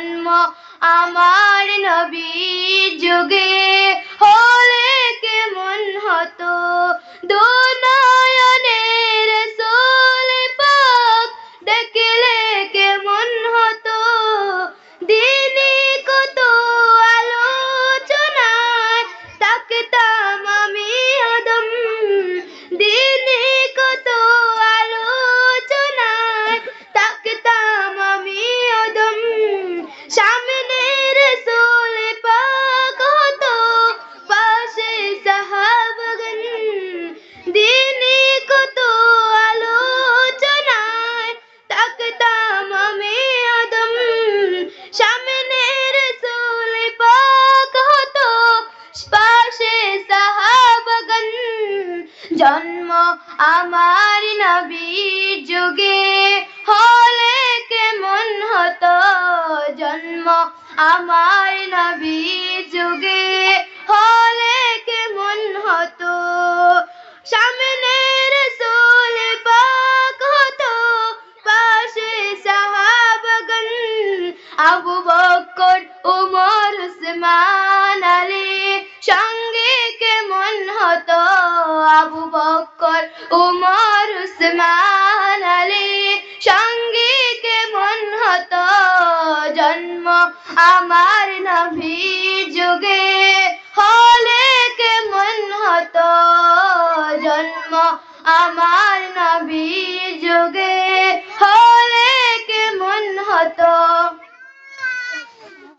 জন্ম আমার নবী যুগে জন্ম আমার নবীর যুগে হলে কেমন হতো জন্ম আমার নবীর যুগে হলে কেমন হতো? সামনে রসুল পাক হতো, পাশে সাহাবাগন আবু বকর, উমর, উসমান আলী আমার নবীর যুগে হলে কেমন হতো জন্ম আমার